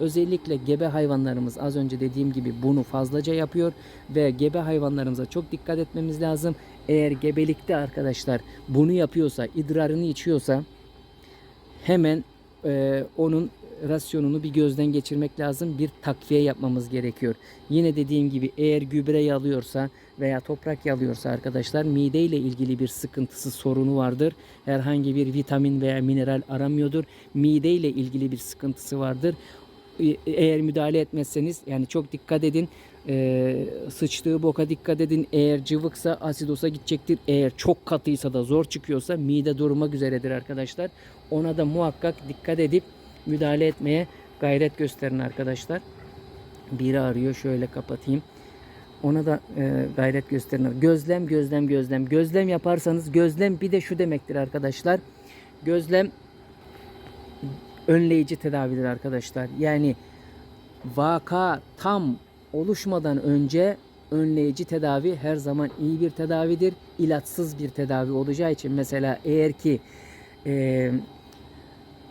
Özellikle gebe hayvanlarımız az önce dediğim gibi bunu fazlaca yapıyor ve gebe hayvanlarımıza çok dikkat etmemiz lazım. Eğer gebelikte arkadaşlar bunu yapıyorsa, idrarını içiyorsa hemen e, onun rasyonunu bir gözden geçirmek lazım. Bir takviye yapmamız gerekiyor. Yine dediğim gibi eğer gübre yalıyorsa veya toprak yalıyorsa arkadaşlar mide ile ilgili bir sıkıntısı sorunu vardır. Herhangi bir vitamin veya mineral aramıyordur. Mide ile ilgili bir sıkıntısı vardır. E- Eğer müdahale etmezseniz yani çok dikkat edin. Ee, sıçtığı boka dikkat edin. Eğer cıvıksa asidosa gidecektir. Eğer çok katıysa da zor çıkıyorsa mide durmak üzeredir arkadaşlar. Ona da muhakkak dikkat edip müdahale etmeye gayret gösterin arkadaşlar. Biri arıyor şöyle kapatayım. Ona da e, gayret gösterin. Gözlem, gözlem, gözlem. Gözlem yaparsanız gözlem bir de şu demektir arkadaşlar. Gözlem önleyici tedavidir arkadaşlar. Yani vaka tam oluşmadan önce önleyici tedavi her zaman iyi bir tedavidir. İlaçsız bir tedavi olacağı için mesela eğer ki e,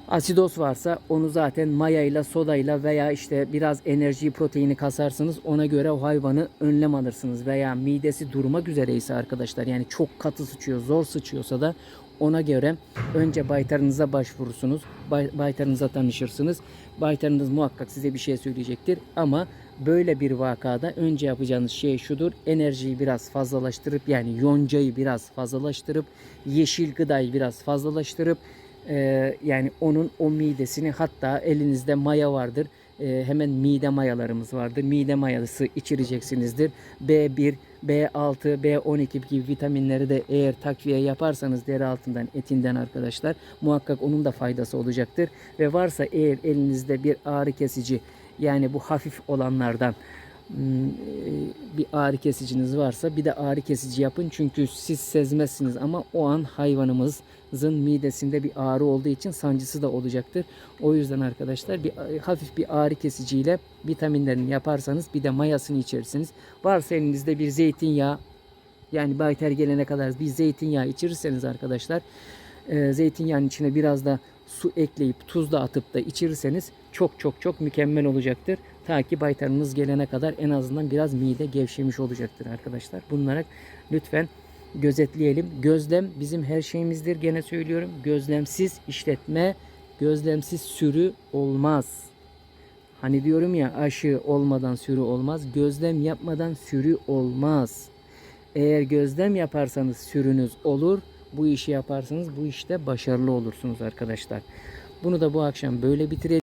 asidos varsa onu zaten mayayla, sodayla veya işte biraz enerjiyi, proteini kasarsınız. Ona göre o hayvanı önlem alırsınız. Veya midesi durmak üzereyse arkadaşlar yani çok katı sıçıyor, zor sıçıyorsa da ona göre önce baytarınıza başvurursunuz. Bay, baytarınıza tanışırsınız. Baytarınız muhakkak size bir şey söyleyecektir. Ama böyle bir vakada önce yapacağınız şey şudur. Enerjiyi biraz fazlalaştırıp yani yoncayı biraz fazlalaştırıp yeşil gıdayı biraz fazlalaştırıp ee, yani onun o midesini hatta elinizde maya vardır. Ee, hemen mide mayalarımız vardır. Mide mayası içireceksinizdir. B1, B6, B12 gibi vitaminleri de eğer takviye yaparsanız deri altından, etinden arkadaşlar muhakkak onun da faydası olacaktır. Ve varsa eğer elinizde bir ağrı kesici yani bu hafif olanlardan e, bir ağrı kesiciniz varsa bir de ağrı kesici yapın. Çünkü siz sezmezsiniz ama o an hayvanımızın midesinde bir ağrı olduğu için sancısı da olacaktır. O yüzden arkadaşlar bir hafif bir ağrı kesiciyle vitaminlerini yaparsanız bir de mayasını içersiniz. Varsa elinizde bir zeytinyağı yani bayter gelene kadar bir zeytinyağı içirirseniz arkadaşlar e, zeytinyağının içine biraz da su ekleyip tuz da atıp da içirirseniz çok çok çok mükemmel olacaktır. Ta ki baytarınız gelene kadar en azından biraz mide gevşemiş olacaktır arkadaşlar. Bunlara lütfen gözetleyelim. Gözlem bizim her şeyimizdir. Gene söylüyorum. Gözlemsiz işletme, gözlemsiz sürü olmaz. Hani diyorum ya aşı olmadan sürü olmaz. Gözlem yapmadan sürü olmaz. Eğer gözlem yaparsanız sürünüz olur. Bu işi yaparsanız bu işte başarılı olursunuz arkadaşlar. Bunu da bu akşam böyle bitirelim.